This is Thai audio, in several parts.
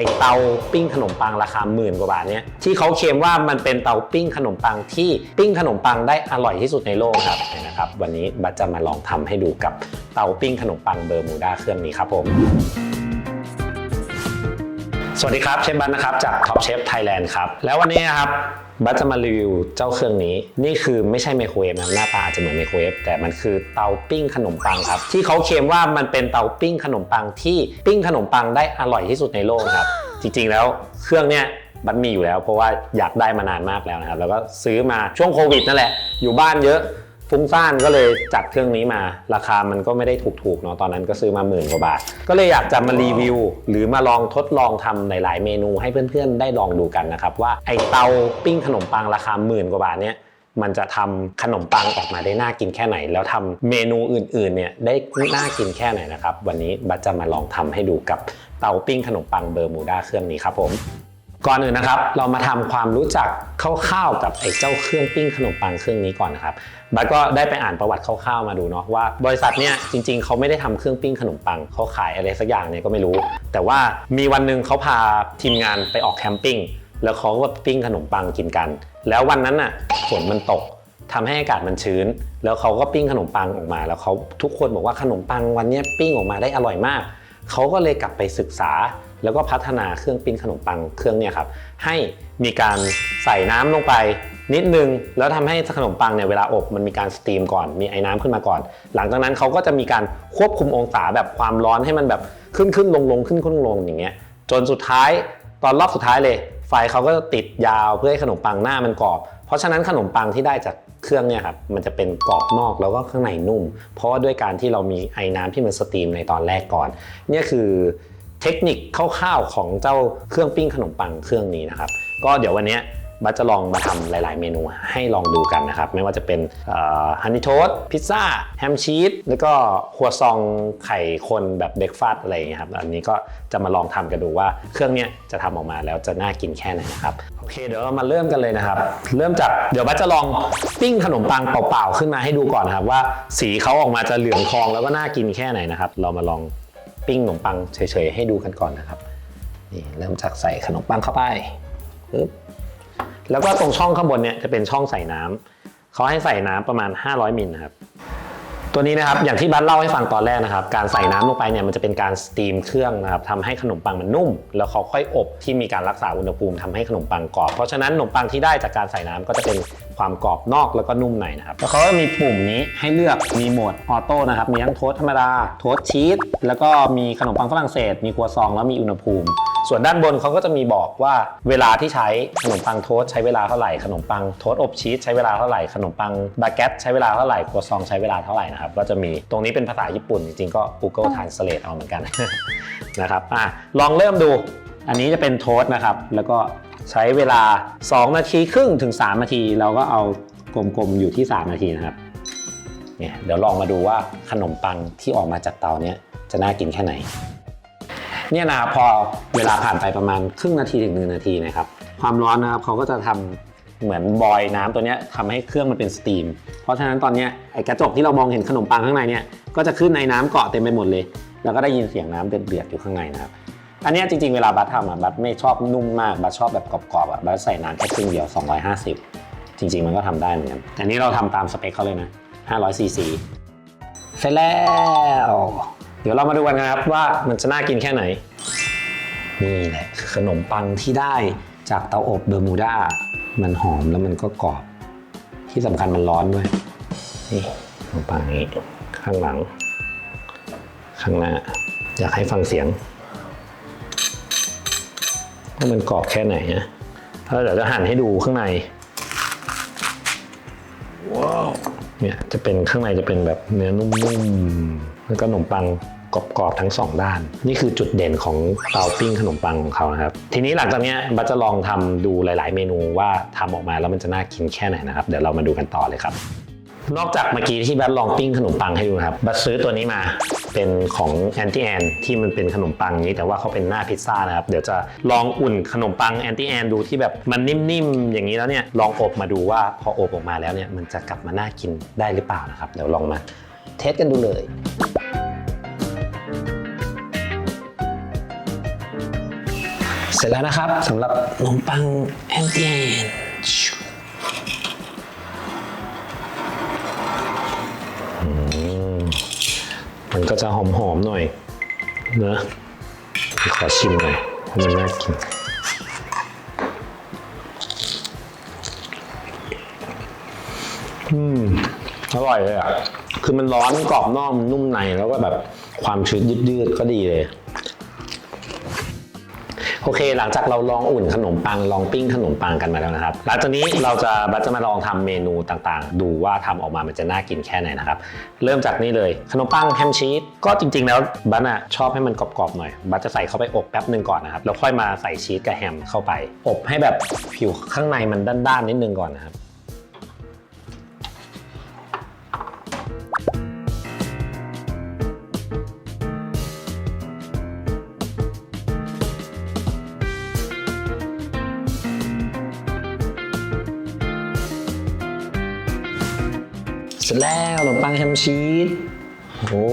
ไอเตาปิ้งขนมปังราคาหมื่นกว่าบาทเนี่ยที่เขาเคลมว่ามันเป็นเตาปิ้งขนมปังที่ปิ้งขนมปังได้อร่อยที่สุดในโลกครับนะครับวันนี้บัตจะมาลองทำให้ดูกับเตาปิ้งขนมปังเบอร์มูด้าเครื่องนี้ครับผมสวัสดีครับเชฟบัตนะครับจากท็อปเชฟไทยแลนด์ครับแล้ววันนี้นะครับ บัสจะมารีวิวเจ้าเครื่องนี้ นี่คือไม่ใช่ไมโครเวฟนะหน้าตาอาจจะเหมือนไมโครเวฟแต่มันคือเตาปิ้งขนมปังครับ ที่เขาเคลมว่ามันเป็นเตาปิ้งขนมปังที่ปิ้งขนมปังได้อร่อยที่สุดในโลกครับ จริงๆแล้วเครื่องเนี้ยบัตมีอยู่แล้วเพราะว่าอยากได้มานานมากแล้วนะครับ แล้วก็ซื้อมาช่วงโควิดนั่นแหละ อยู่บ้านเยอะ ฟุ้งซ่านก็เลยจัดเครื่องนี้มา ราคามันก็ไม่ได้ถูกๆเนาะตอนนั้นก็ซื้อมาหมื่นกว่าบาท ก็เลยอยากจะมารีวิว หรือมาลองทดลองทำหลายๆเมนูให้เพื่อนๆ ได้ลองดูกันนะครับ ว่าไอเตาปิ้งขนมปังราคาหมื่นกว่าบาทเนี้ยมันจะทำขนมปังออกมาได้น่ากินแค่ไหน แล้วทำเมนูอื่นๆเนี่ยได้น่ากินแค่ไหนนะครับ วันนี้บัสจะมาลองทำให้ดูกับเตาปิ้งขนมปังเบอร์มูด้าเครื่องนี้ครับผม ก่อนอื่นนะครับเรามาทำความรู้จักคร่าวๆกับไอ้เจ้าเครื่องปิ้งขนมปังเครื่องนี้ก่อนนะครับบัสก็ได้ไปอ่านประวัติคร่าวๆมาดูเนาะว่าบริษัทเนี้ยจริง ๆเขาไม่ได้ทำเครื่องปิ้งขนมปังเขาขายอะไรสักอย่างเนี่ยก็ไม่รู้ แต่ว่ามีวันหนึ่งเขาพาทีมงานไปออกแคมปิ้งแล้วเขาก็ปิ้งขนมปังกินกัน แล้ววันนั้นน่ะฝนมันตกทำให้อากาศมันชื้น แล้วเขาก็ปิ้งขนมปังออกมา แล้วเขาทุกคนบอกว่าขนมปังวันนี้ปิ้งออกมาได้อร่อยมากเขาก็เลยกลับไปศึกษา แล้วก็พัฒนาเครื่องปิ้งขนมปังเครื่องเนี่ยครับให้มีการใส่น้ำลงไปนิดนึง แล้วทำให้ขนมปังเนี่ยเวลาอบมันมีการสตรีมก่อนมีไอ้น้ำขึ้นมาก่อน หลังจากนั้นเขาก็จะมีการควบคุมองศาแบบความร้อนให้มันแบบขึ้นขึ้นลงลงขึ้นขึ้นลงอย่างเงี้ยจนสุดท้ายตอนรอบสุดท้ายเลย ไฟเขาก็จะติดยาวเพื่อให้ขนมปังหน้ามันกรอบ เพราะฉะนั้นขนมปังที่ได้จากเครื่องเนี่ยครับมันจะเป็นกรอบนอกแล้วก็ข้างในนุ่ม เพราะว่าด้วยการที่เรามีไอ้น้ำที่มันสตรีมในตอนแรกก่อนเนี่ยคือ เทคนิคคร่าวๆของเจ้าเครื่องปิ้งขนมปังเครื่องนี้นะครับ ก็เดี๋ยววันนี้บัสจะลองมาทำหลาย ๆ เมนูให้ลองดูกันนะครับ ไม่ว่าจะเป็นฮันนี่โทสพิซซ่า แฮมชีส แล้วก็ครัวซองไข่คนแบบเบรกฟาสต์อะไรอย่างเงี้ยครับ อันนี้ก็จะมาลองทำกันดูว่าเครื่องเนี้ยจะทำออกมาแล้วจะน่ากินแค่ไหนนะครับ โอเค เดี๋ยวเรามาเริ่มกันเลยนะครับ เริ่มจากเดี๋ยวบัสจะลองปิ้งขนมปังเปล่า ๆ ขึ้นมาให้ดูก่อนนะครับว่าสีเขาออกมาจะเหลืองทองแล้วก็น่ากินแค่ไหนนะครับ เรามาลอง ปิ้งขนมปังเฉยๆให้ดูกันก่อนนะครับนี่เริ่มจากใส่ขนมปังเข้าไปปึ๊บแล้วก็ตรงช่องข้างบนเนี่ยจะเป็นช่องใส่น้ำเขาให้ใส่น้ำประมาณ 500มิลนะครับ ตัวนี้นะครับอย่างที่บัสเล่าให้ฟังตอนแรกนะครับการใส่น้ำลงไปเนี่ยมันจะเป็นการสตีมเครื่องนะครับทำให้ขนมปังมันนุ่ม แล้วเขาค่อยอบที่มีการรักษาอุณหภูมิทำให้ขนมปังกรอบ เพราะฉะนั้นขนมปังที่ได้จากการใส่น้ำก็จะเป็นความกรอบนอกแล้วก็นุ่มในนะครับแล้วเขาก็มีปุ่มนี้ให้เลือกมีโหมดออโต้นะครับมีทั้งโทสต์ธรรมดาโทสต์ชีสแล้วก็มีขนมปังฝรั่งเศส มีครัวซองแล้วมีอุณหภูมิ ส่วนด้านบนเขาก็จะมีบอกว่าเวลาที่ใช้ขนมปังโทสต์ใช้เวลาเท่าไหร่ขนมปังโทสต์อบชีสใช้เวลาเท่าไหร่ขนมปังบาเกตใช้เวลาเท่าไหร่ครัวซองใช้เวลาเท่าไหร่นะครับก็จะมีตรงนี้เป็นภาษาญี่ปุ่นจริงๆก็ Google Translate เอาเหมือนกันนะครับอะลองเริ่มดู อันนี้จะเป็นโทสต์นะครับ แล้วก็ใช้เวลา 2 นาทีครึ่งถึง 3 นาที เราก็เอากลมๆอยู่ที่ 3 นาทีนะครับเนี่ยเดี๋ยวลองมาดูว่าขนมปังที่ออกมาจากเตาเนี้ยจะน่ากินแค่ไหน เนี่ยนะครับพอเวลาผ่านไปประมาณครึ่งนาทีถึงหนึ่งนาทีนะครับ ความร้อนนะครับเขาก็จะทำเหมือนบอยน้ำตัวนี้ยทำให้เครื่องมันเป็นสตีม เพราะฉะนั้นตอนนี้ไอ้กระจกที่เรามองเห็นขนมปังข้างในเนี่ยก็จะขึ้นในน้ำเกาะเต็มไปหมดเลย แล้วก็ได้ยินเสียงน้ำเดือดๆอยู่ข้างในนะครับอันนี้จริงๆ เวลาบัสทำอะบัสไม่ชอบนุ่มมากบัสชอบแบบกรอบๆอะบัสใส่น้ำแค่ครึ่งเดียว 250 จริงๆ มันก็ทำได้เหมือนกันแต่นี่เราทำตามสเปคเขาเลยนะ500ซีซีเสร็จแล้ว เดี๋ยวเรามาดูกันนะครับว่ามันจะน่ากินแค่ไหน นี่แหละขนมปังที่ได้จากเตาอบเบอร์มูดามันหอมแล้วมันก็กรอบ ที่สำคัญมันร้อนด้วย นี่ขนมปังนี้ข้างหลัง ข้างหน้า อยากให้ฟังเสียงว่ามันกรอบแค่ไหนนะแล้วเดี๋ยวจะหั่นให้ดูข้างใน ว้าว เนี่ยจะเป็นข้างในจะเป็นแบบเนื้อนุ่มๆแล้วก็ขนมปังกรอบๆทั้งสองด้าน นี่คือจุดเด่นของเตาปิ้งขนมปังของเขานะครับ ทีนี้หลังจากนี้บัสจะลองทำดูหลาย ๆ เมนูว่าทำออกมาแล้วมันจะน่ากินแค่ไหนนะครับ เดี๋ยวเรามาดูกันต่อเลยครับ นอกจากเมื่อกี้ที่บัตลองปิ้งขนมปังให้ดูครับบัตซื้อตัวนี้มา เป็นของแอนตี้แอนที่มันเป็นขนมปังนี้ แต่ว่าเขาเป็นหน้าพิซซ่านะครับ เดี๋ยวจะลองอุ่นขนมปังแอนตี้แอนดูที่แบบมันนิ่มๆ อย่างนี้แล้วเนี่ยลองอบมาดูว่าพออบออกมาแล้วเนี่ยมันจะกลับมาน่ากินได้หรือเปล่านะครับเดี๋ยวลองมาเทสกันดูเลยเสร็จแล้วนะครับสำหรับขนมปังแอนตียนอืม มันก็จะหอมๆหน่อยเนอะขอชิมหน่อยให้มันน่ากินอืมอร่อยเลยอะ คือมันร้อนกรอบนอกนนุ่มในแล้วก็แบบความชื้นยืดๆก็ดีเลย โอเค หลังจากเราลองอุ่นขนมปังลองปิ้งขนมปังกันมาแล้วนะครับ หลังจากนี้เราจะบัตจะมาลองทำเมนูต่างๆ ดูว่าทำออกมามันจะน่ากินแค่ไหนนะครับ เริ่มจากนี่เลยขนมปังแฮมชีสก็จริง ๆ แล้วบัตอะชอบให้มันกรอบๆหน่อยบัตจะใส่เข้าไปอบแป๊บหนึ่งก่อนนะครับแล้วค่อยมาใส่ชีสกับแฮมเข้าไป อบให้แบบผิวข้างในมันด้านๆนิดนึงก่อนนะครับ สร็จแล้วขนมปังแฮมชีสโอ้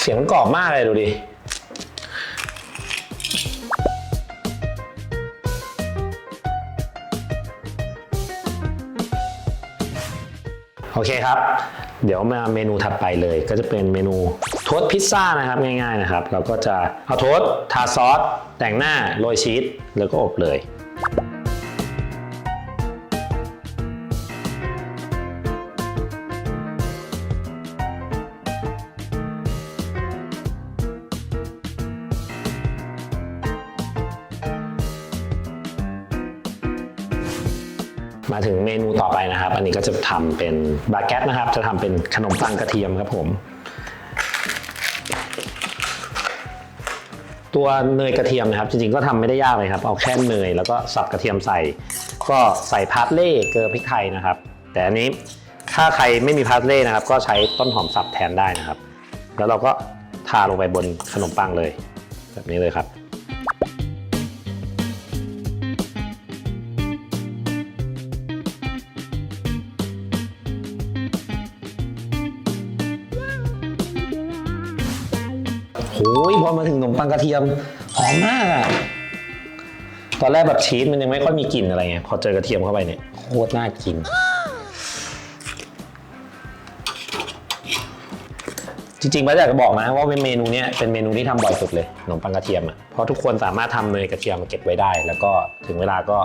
เสียงมันกรอบมากเลยดูดิโอเคครับ เดี๋ยวมาเมนูถัดไปเลย ก็จะเป็นเมนูโทสต์พิซซ่านะครับง่ายๆนะครับ เราก็จะเอาโทสต์ทาซอสแต่งหน้าโรยชีสแล้วก็อบเลย มาถึงเมนูต่อไปนะครับ อันนี้ก็จะทำเป็นบาเกตนะครับ จะทำเป็นขนมปังกระเทียมครับผม ตัวเนยกระเทียมนะครับ จริงๆก็ทำไม่ได้ยากเลยครับ เอาแค่เนยแล้วก็สับกระเทียมใส่ ก็ใส่พาร์ทเล่เกลือพริกไทยนะครับ แต่อันนี้ถ้าใครไม่มีพาร์ทเล่นะครับ ก็ใช้ต้นหอมสับแทนได้นะครับ แล้วเราก็ทาลงไปบนขนมปังเลย แบบนี้เลยครับ ยพอมาถึงขนมปังกระเทียมหอมมากอะตอนแรกแบบชีสมันยังไม่ค่อยมีกลิ่นอะไรไงพอเจอกระเทียมเข้าไปเนี่ยโคตรน่ากิน จริงๆป้าอยากจะบอกนะว่าเป็นเมนูเนี้ยเป็นเมนูที่ทำบ่อยสุดเลยขนมปังกระเทียมอะเพราะทุกคนสามารถทำเนยกระเทียมมาเก็บไว้ได้ แล้วก็ถึงเวลาก็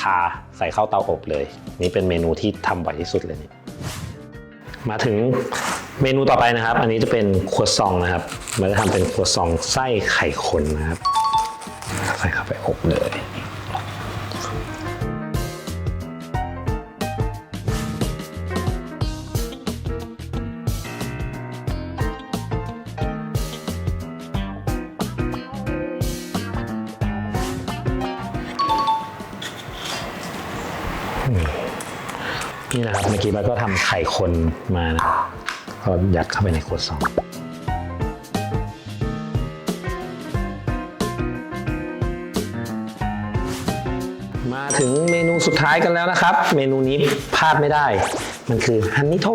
ทาใส่เข้าเตาอบเลย นี่เป็นเมนูที่ทำบ่อยที่สุดเลยนี่มาถึง เมนูต่อไปนะครับ อันนี้จะเป็นครัวซองนะครับมันจะทำเป็นครัวซองไส้ไข่คนนะครับใส่เข้าไปอบเลยนี่นะครับเมื่อกี้เราก็ทำไข่คนมานะครับ ก็ยัดเข้าไปในขวดซองมาถึงเมนูสุดท้ายกันแล้วนะครับ เมนูนี้พลาดไม่ได้ มันคือฮันนี่โท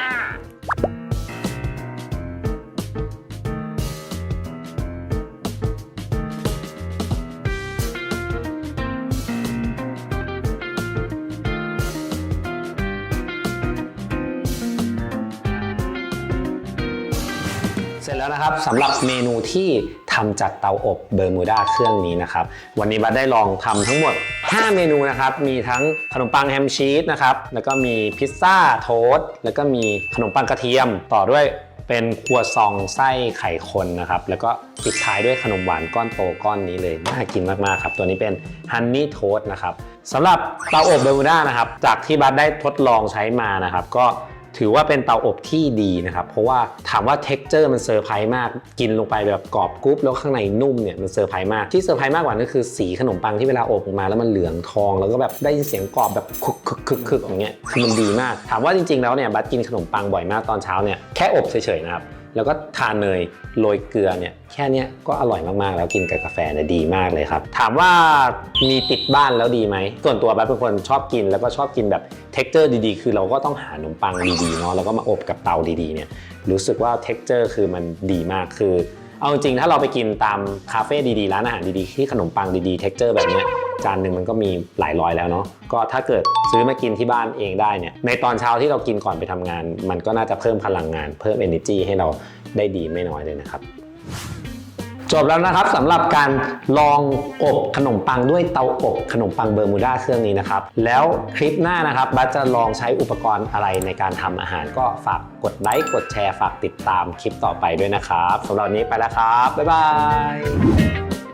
ส เสร็จแล้วนะครับสำหรับเมนูที่ทำจากเตาอบเบอร์มูดาเครื่องนี้นะครับ วันนี้บัสได้ลองทำทั้งหมด 5 เมนูนะครับ มีทั้งขนมปังแฮมชีสนะครับ แล้วก็มีพิซซ่าโทสต์แล้วก็มีขนมปังกระเทียมต่อด้วยเป็นครัวซองไส้ไข่คนนะครับ แล้วก็ปิดท้ายด้วยขนมหวานก้อนโตก้อนนี้เลย น่ากินมาก ๆ ครับ ตัวนี้เป็นฮันนี่โทสต์นะครับสำหรับเตาอบเบอร์มูดานะครับ จากที่บัสได้ทดลองใช้มานะครับ ก็ ถือว่าเป็นเตาอบที่ดีนะครับ เพราะว่าถามว่าเท็กเจอร์มันเซอร์ไพรส์มาก กินลงไปแบบกรอบกรุบแล้วข้างในนุ่มเนี่ยมันเซอร์ไพรส์มากที่เซอร์ไพรส์มากกว่านั้นคือสีขนมปังที่เวลาอบออกมาแล้วมันเหลืองทอง แล้วก็แบบได้ยินเสียงกรอบแบบคึกคึกคึกคึกอย่างเงี้ยคือมันดีมาก ถามว่าจริงๆแล้วเนี่ยบัตกินขนมปังบ่อยมากตอนเช้าเนี่ยแค่อบเฉยๆนะครับ แล้วก็ทานเนยโรยเกลือเนี่ยแค่เนี้ยก็อร่อยมากๆ แล้วกินกับกาแฟเนี่ยดีมากเลยครับ ถามว่ามีติดบ้านแล้วดีไหมส่วนตัวแบัสเป็นคนชอบกินแล้วก็ชอบกินแบบเท็กเจอร์ดีๆ คือเราก็ต้องหาขนมปังดีๆเนาะแล้วก็มาอบกับเตาดีๆเนี่ยรู้สึกว่าเท็กเจอร์คือมันดีมากคือ เอาจริงๆถ้าเราไปกินตามคาเฟ่ดีๆร้านอาหารดีๆที่ขนมปังดีๆเท็กเจอร์แบบเนี้ย จานหนึ่งมันก็มีหลายร้อยแล้วเนาะก็ถ้าเกิดซื้อมากินที่บ้านเองได้เนี่ยในตอนเช้าที่เรากินก่อนไปทำงาน มันก็น่าจะเพิ่มพลังงาน เพิ่ม energy ให้เราได้ดีไม่น้อยเลยนะครับจบแล้วนะครับสำหรับการลองอบขนมปังด้วยเตาอบขนมปังเบอร์มูดาเครื่องนี้นะครับ แล้วคลิปหน้านะครับบัสจะลองใช้อุปกรณ์อะไรในการทำอาหารก็ฝากกดไลค์กดแชร์ฝากติดตามคลิปต่อไปด้วยนะครับสำหรับวันนี้ไปแล้วครับ บ๊ายบาย